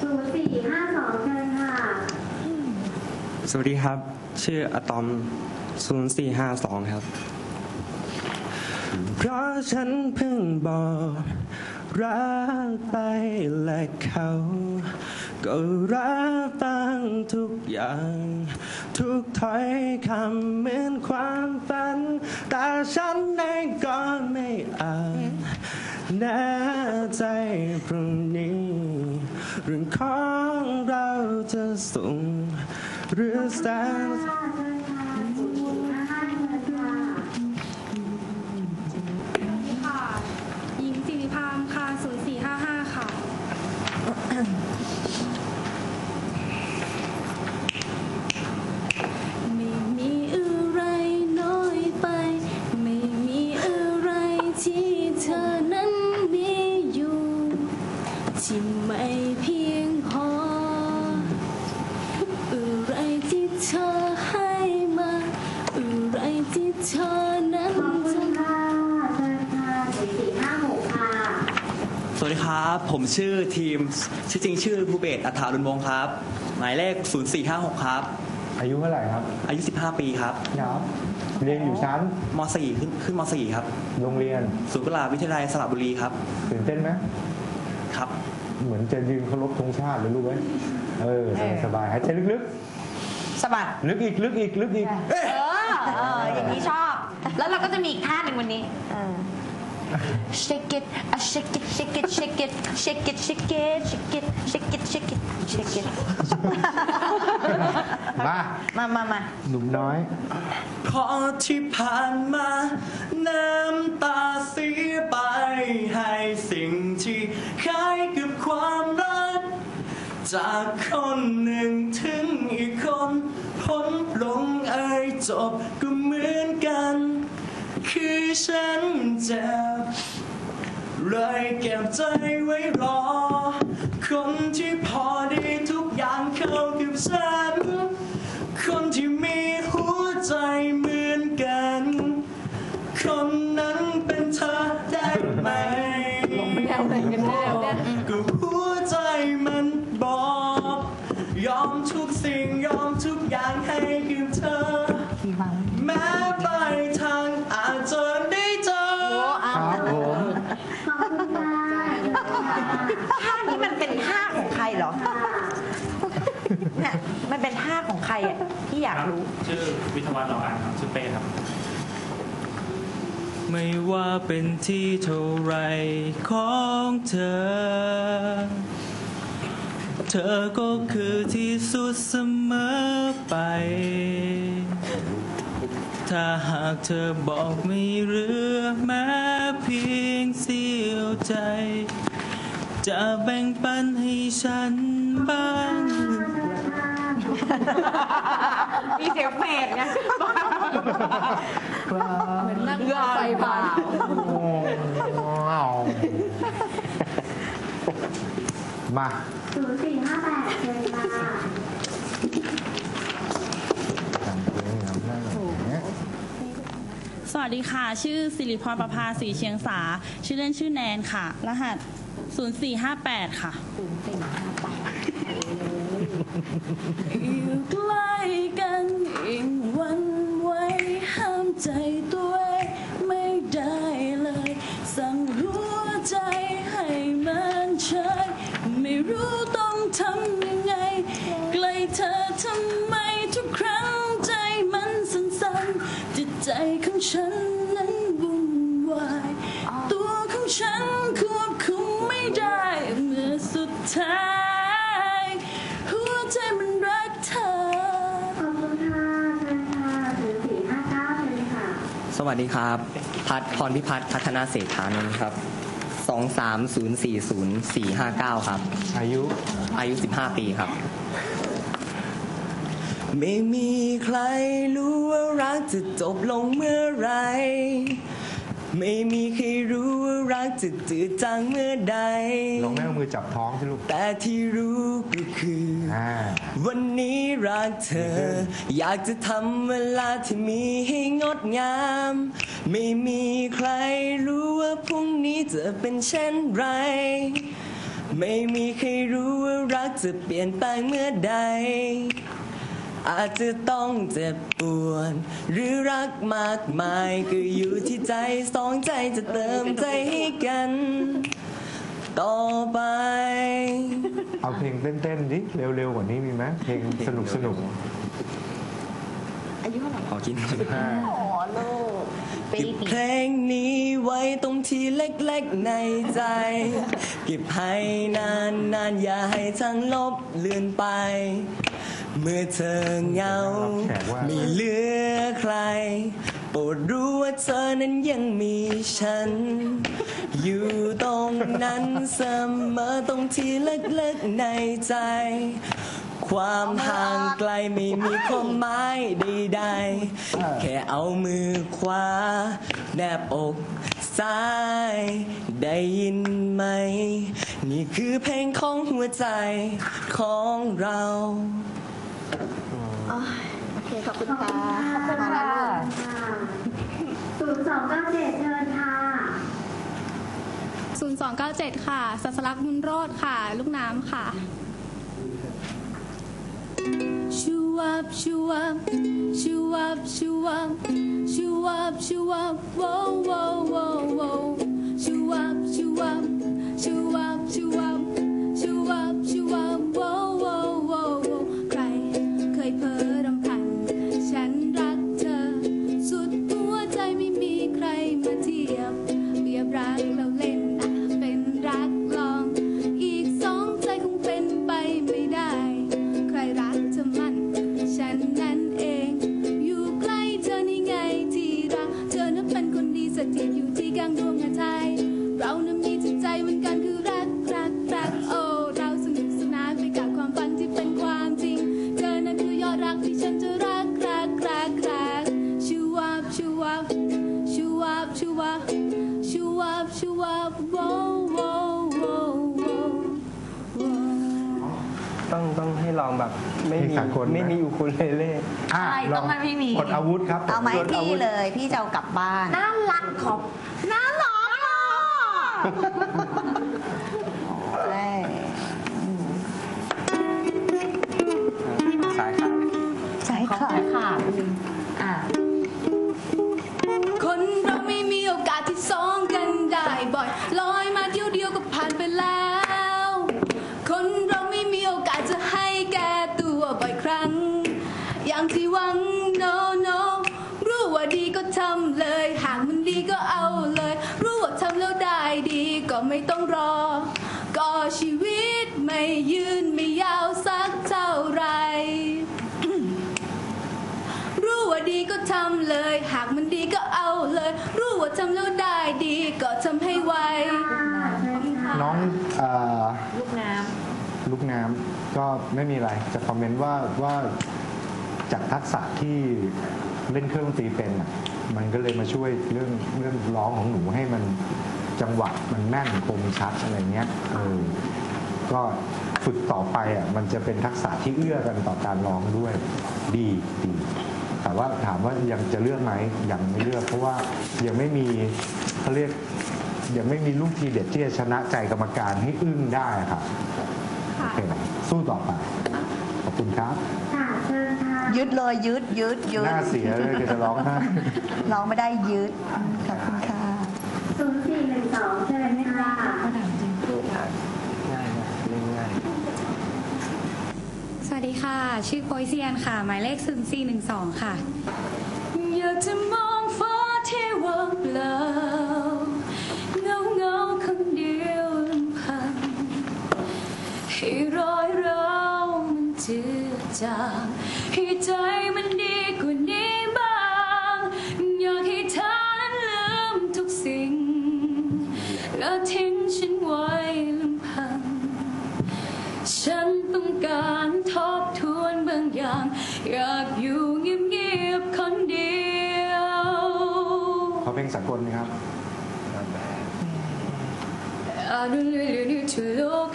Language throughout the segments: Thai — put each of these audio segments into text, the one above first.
ศูนย์สี่ห้าสองเชิญค่ะ สวัสดีครับ ชื่ออะตอม 0452 ครับ เพราะฉันเพิ่งบอก รักไปและเขา ก็รักตั้งทุกอย่าง ทุกถ้อยคำเหมือนความฝัน แต่ฉันเองก็ไม่อาจ แน่ใจพรุ่งนี้เรื่องของเราจะส่งเรือแสน วัสดีครับ ผมชื่อทีมชื่อจริงชื่อภูเบศรอัฐารุนวงศ์ครับ หมายเลข 0456 ครับ อายุเท่าไหร่ครับอายุ 15 ปีครับครับ เรียนอยู่ชั้นม .4 ขึ้นขึ้นม .4 ครับโรงเรียนศูนย์กุหลาบวิทยาลัยสระบุรีครับตื่นเต้นไหมครับ เหมือนจะยืนเคารพธงชาติเลยลูกเว้ยเออสบายๆหายใจลึกสะบัดๆ ลึกอีกลึกอีกลึกอีกเออเอออย่างนี้ชอบ แล้วเราก็จะมีอีกท่าหนึ่งวันนี้เออ shake it a shake it shake it shake it shake it shake it shake it shake it shake it shake it มามามามาหนุ่มน้อยเพราะที่ผ่านมา น้ำตาเสียไป ให้สิ่งที่คล้ายกับความรัก จากคนหนึ่งถึงอีกคน พ้นลงเอ่ยจบก็เหมือนกัน คือฉันเจ็บเลยเก็บใจไว้รอคนที่ เนี่ยมันเป็นท่าของใครอะที่อยากรู้ ชื่อวิทยาวัฒน์เหล่าอันครับชื่อเป้ครับ ไม่ว่าเป็นที่เท่าไรของเธอ เธอก็คือที่สุดเสมอไป ถ้าหากเธอบอกไม่เหลือแม้เพียงเสี้ยวใจ จะแบ่งปันให้ฉันบ้าง มีเสียงเฟดไงเหมือนนั่งรถไฟผ่านมาศูนย์สี่ห้าแปดเชิมาสวัสดีค่ะ ชื่อสิริพรประภาสีเชียงสา ชื่อเล่นชื่อแนนค่ะ รหัส 0458 ค่ะ 0458 you glide. สวัสดีครับ พัฒพรพิพัฒน์พัฒนาเศรษฐานนท์ครับ 23040 459ครับ อายุ อายุ 15 ปีครับ ไม่มีใครรู้ว่ารักจะจบลงเมื่อไหร ไม่มีใครรู้ว่ารักจะจืดจางเมื่อใด ลองแม่เอามือจับท้องสิลูก แต่ที่รู้ก็คือ อ่า วันนี้รักเธอ อยากจะทำเวลาที่มีให้งดงาม ไม่มีใครรู้ว่าพรุ่งนี้จะเป็นเช่นไร ไม่มีใครรู้ว่ารักจะเปลี่ยนแปลงเมื่อใด อาจจะต้องเจ็บปวดหรือรักมากมายก็อยู่ที่ใจสองใจจะเติมใจให้กัน ต่อไป เอาเพลงเต้นๆดิเร็วๆกว่านี้มีไหมเพลงสนุกสนุกขอคิดหน่อยปีเก็บปีเพลงนี้ไว้ตรงที่เล็กๆในใจ เก็บให้นานๆอย่าให้ทั้งลบเลือนไป เมื่อเธอเหงาไม่เหลือใคร โปรดรู้ว่าเธอนั้นยังมีฉัน อยู่ตรงนั้นเสมอตรงที่เล็กๆในใจ ความห่างไกลไม่มีความหมายใดๆ แค่เอามือขวา แนบอกซ้าย ได้ยินไหม นี่คือเพลงของหัวใจของเรา โอเคขอบคุณค่ะขอบคุณค่ะ ศูนย์สองเก้าเจ็ดเชิญค่ะ 0297 ค่ะ สัสลักษณ์บุญโรธค่ะ ลูกน้ำค่ะ ชูวับชูวับชูวับชูวับชูวับชูวับโว้โว้โว้โว้ชูวับชูวับชูวับชูวับ ต้องต้องให้ลองแบบไม่มีเพลงสากลไหม ไม่มีอูคูเลเล่อะใช่ลต้องให้พี่มี กดอาวุธครับเอาไหมกดอาพี่วุธเลยพี่จะเอากลับบ้าน น่ารักของน่ารักอะ วัง no no รู้ว่าดีก็ทำเลย หากมันดีก็เอาเลย รู้ว่าทำแล้วได้ดีก็ไม่ต้องรอ ก็ชีวิตไม่ยืนไม่ยาวสักเท่าไหรรู้ว่าดีก็ทำเลย หากมันดีก็เอาเลย รู้ว่าทำแล้วได้ดีก็ทำให้ไวน้องเอ่อลูกน้ลูกน้ำก็ไม่มีอะไรจะคอมเมนต์ว่าว่า จากทักษะที่เล่นเครื่องดนตรีเป็นอะมันก็เลยมาช่วยเรื่องเรื่องร้องของหนูให้มันจังหวะมันแม่นคมชัดอะไรเงี้ยเออก็ฝึกต่อไปอะมันจะเป็นทักษะที่เอื้อกันต่อการร้องด้วยดีดีแต่ว่าถามว่ายังจะเลือกไหมยังไม่เลือก เพราะว่ายังไม่มีเขาเรียกยังไม่มีลูกทีเด็ดที่จะชนะใจกรรมการให้อึ้งได้ครับโอเคสู้ต่อไปขอบคุณครับค่ะเชิญค่ะำ ยึดเลยยึดยึดยึหดน้าเสียเลยเดี๋ยวจะร้องไห้ร้องไม่ได้ยึดขอบคุณค่ะศูนย์สี่หนึ่งสองเชิญค่ะง่ายนะเล่นง่ายสวัสดีค่ะ ชื่อโปยเซียนค่ะ หมายเลข0 4 1 2ค่ะอยากจะมองฟ้าที่ว่างเปล่าเงาเงาๆคนเดียวลำพังให้รอยร้าวมันเจือจาง ต้องการทบทวนบางอย่าง อยากอยู่เงียบๆคนเดียว ขอเพลงสากลนะครับ I don't really need to look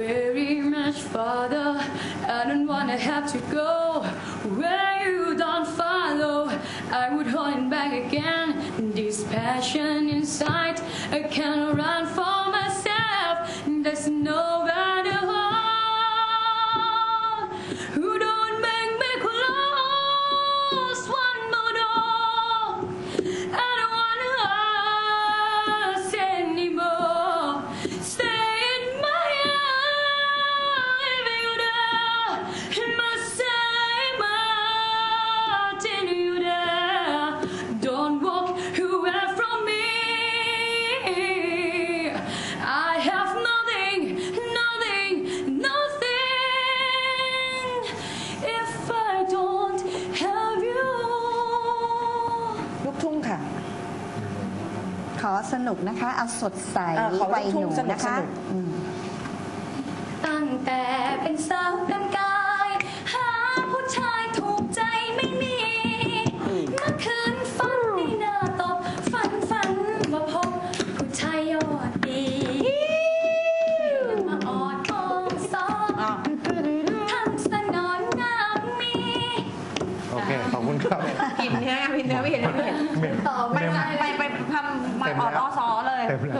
very much farther. I don't wanna have to go where you don't follow. I would hold it back again. This passion inside, I can't run for myself. There's no ค่ะ ขอสนุกนะคะ เอาสดใสไวัยหนุ่มนะคะตั้งแต่เป็นสาวตั้ง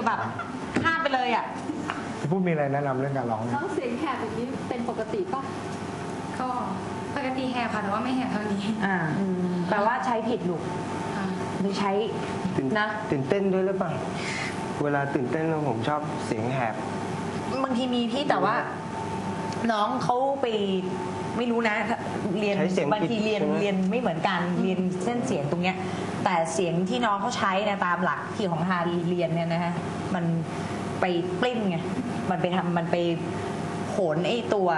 คือแบบข้ามไปเลยอะพี่พูดมีอะไรแนะนำเรื่องการร้องไหมน้องเสียงแหบแบบนี้เป็นปกติป่ะก็ปกติแหบค่ะแต่ว่าไม่แหบเท่านี้อ่าแปลว่าใช้ผิดลูกค่ะหรือใช้ ตื่นนะ ตื่นเต้นด้วยหรือเปล่า เวลาตื่นเต้นแล้วผมชอบเสียงแหบบางทีมีพี่แต่ว่า น้องเขาไปไม่รู้นะ เรียนใช้เสียงบางทีผิดเรียนใช่ไหม เรียนไม่เหมือนกันเรียนเส้นเสียงตรงเนี้ย แต่เสียงที่น้องเขาใช้เนะตามหลักที่ของฮาเรียนเนี่ยนะฮะมันไปปลิ้นไงมันไปทำมันไปโหนไอ้ตัว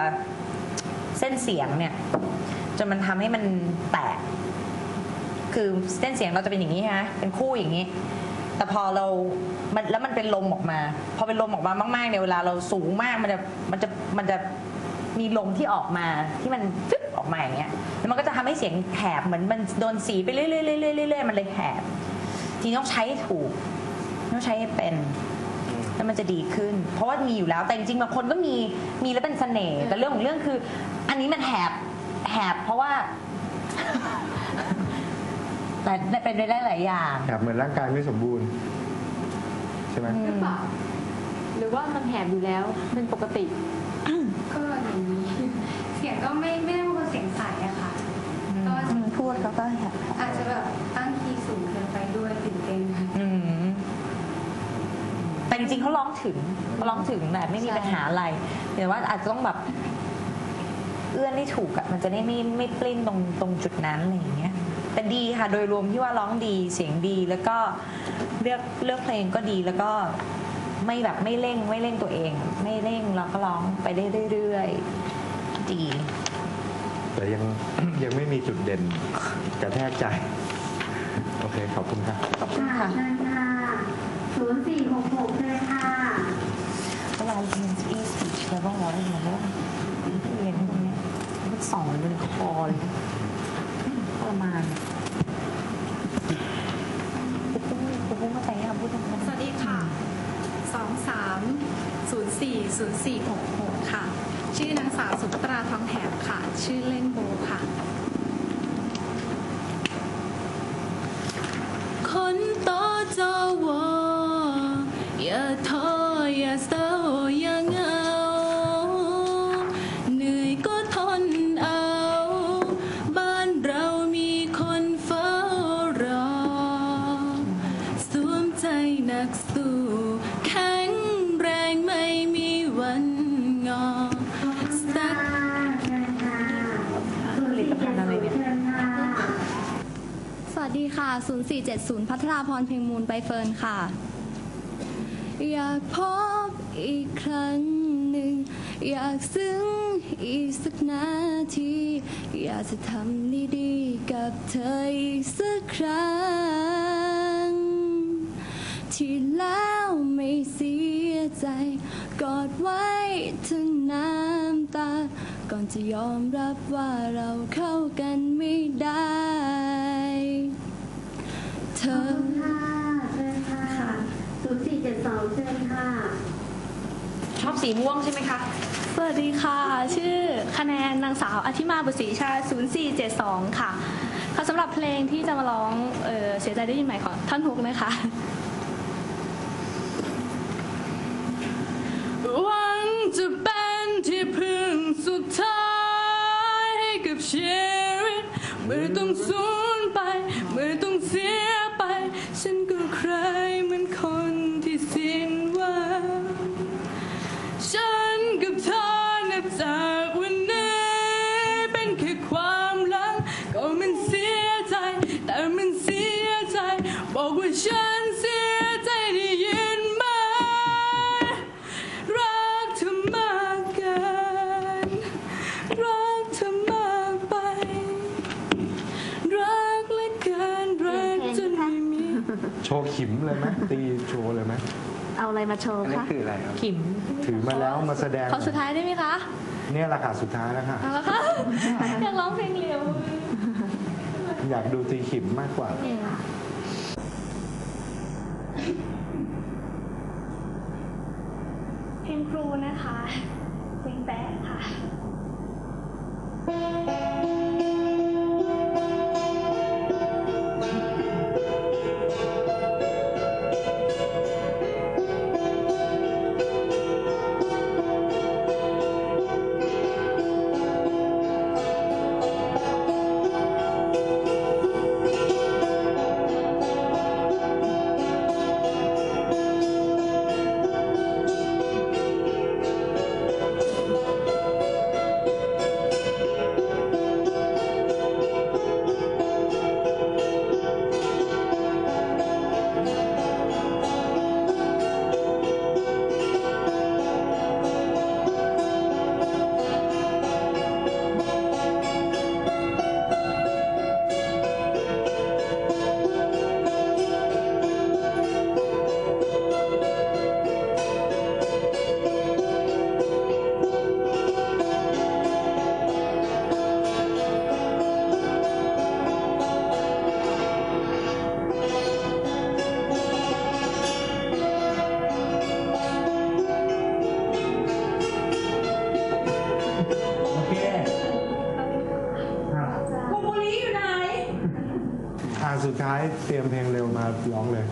เส้นเสียงเนี่ยจนมันทำให้มันแตก คือเส้นเสียงเราจะเป็นอย่างนี้ฮะเป็นคู่อย่างนี้ แต่พอเรามันแล้วมันเป็นลมออกมา พอเป็นลมออกมามากๆเนี่ยเวลาเราสูงมากมันจะมันจะมันจะมีลมที่ออกมาที่มันฟึบ ออกมาอย่างเงี้ยแล้วมันก็จะทำให้เสียงแหบเหมือนมันโดนสีไปเรื่อยๆเรื่อยๆเรื่อยๆมันเลยแหบทีนี้ต้องใช้ให้ถูกต้องใช้ให้เป็นแล้วมันจะดีขึ้น เพราะว่ามีอยู่แล้วแต่จริงๆบางคนก็มีมีแล้วเป็นเสน่ห์แต่เรื่องของเรื่องคือ อันนี้มันแหบแหบเพราะว่าแต่เป็นไปได้หลายอย่างแบบเหมือนร่างกายไม่สมบูรณ์ ใช่ไหมหรือเปล่าหรือว่ามันแหบอยู่แล้วเป็นปกติก็อย่างนี้ เสียงก็ไม่ไม่ได้เป็นคนเสียงใสอะค่ะ ก็จะ พูดเขาก็อาจจะแบบตั้งคีย์สูงเกินไปด้วยตื่นเต้นค่ะอืมแต่จริงๆเขาร้องถึงเขาร้องถึงแบบไม่มีปัญหาอะไรแต่ว่าอาจจะต้องแบบเอื้อนให้ถูกอะมันจะได้ไม่ไม่ปลิ้นตรงตรงจุดนั้นอะไรอย่างเงี้ย แต่ดีค่ะ โดยรวมที่ว่าร้องดีเสียงดีแล้วก็เลือกเลือกเพลงก็ดีแล้วก็ไม่แบบไม่เร่งไม่เร่งตัวเอง ไม่เร่งแล้วก็ร้องไปได้เรื่อยๆดี แต่ยัง ยังไม่มีจุดเด่นกระแทกใจ โอเค ขอบคุณครับขอบคุณค่ะค่ะเชิญค่ะศูนย์สี่หกหกเชิญค่ะเวลาเรียนอีสปีชแล้วก็ร้อยเหมือนว่าเรียนตรงเนี้ยมันสองบนคอเลยทรมานปุ๊บปุ๊บปุ๊บปุ๊บมาแต่งงานพูดตรงสวัสดีค่ะ23040466ค่ะ ชื่อนางสาวสุภัตราทองแถมค่ะ ชื่อเล่นโบค่ะ คนโตจอวออย่าท้ออย่าเศร้าอย่าเหงา เหนื่อยก็ทนเอา บ้านเรามีคนเฝ้ารอ สวมใจหนักสู้แข็งแรงไม่มีวันงอสัก เชิญค่ะศูนย์สี่เจ็ดศูนย์เชิญค่ะ สวัส ดีค่ะ 0470 พัทราพรเพ็งมูลใบเฟิร์นค่ะ อยากพบอีกครั้งหนึ่ง อยากซึ้งอีกสักนาที อยากจะทำดีๆกับเธออีกสักครั้ง ที่แล้วไม่เสียใจ กอดไว้ถึงน้ำตา ก่อนจะยอมรับว่าเราเข้ากันไม่ได้ เธอค่ะเชิญค่ะศูนย์สี่เจ็ดสองเชิญค่ะ ชอบสีม่วงใช่ไหมคะสวัสดีค่ะ ชื่อคะแนนนางสาวอธิมาบุษรีชา 0472 ค่ะค่ะสำหรับเพลงที่จะมาร้องเอ่อเสียใจได้ยินไหมขอท่อนฮุกนะคะ หวังจะเป็นที่พึ่งสุดท้ายให้กับชีวิตเมื่อต้องสู เลยไหมตีโชว์เลยไหมเอาอะไรมาโชว์อันนี้คะคืออะไรครับ ขิมถือมาแล้วมาแสดง ขอสุดท้ายได้ไหมคะเนี่ยแหละค่ะสุดท้ายแล้วค่ะ เอาละค่ะอยากร้องเพลงเร็วอยากดูตีขิมมากกว่าเพลงครูนะคะเพลงแบ๊ะค่ะ อ่าสุดท้ายเตรียมเพลงเร็วมาร้องเลย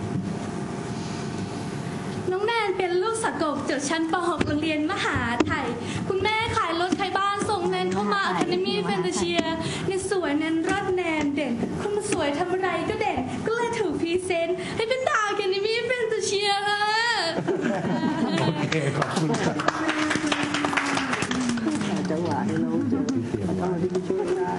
น้องแนนเป็นลูกสะกกจบชั้นป .6 โรงเรียนมหาไทย คุณแม่ขายรถใายบ้านส่งแนนเข้ามาอาคาเดมี่แฟนตาเชียในสวยแนนรัดแนนเด่นคุณมนสวยทำอะไรก็เด่น ก็เลยถูกพรีเซนต์ให้เป็นดาวอาคาเดมี่แฟนตาเชียค่ะโอเคขอบคุณครับจังหวะให้เราเจอต้องที่ช่วยได้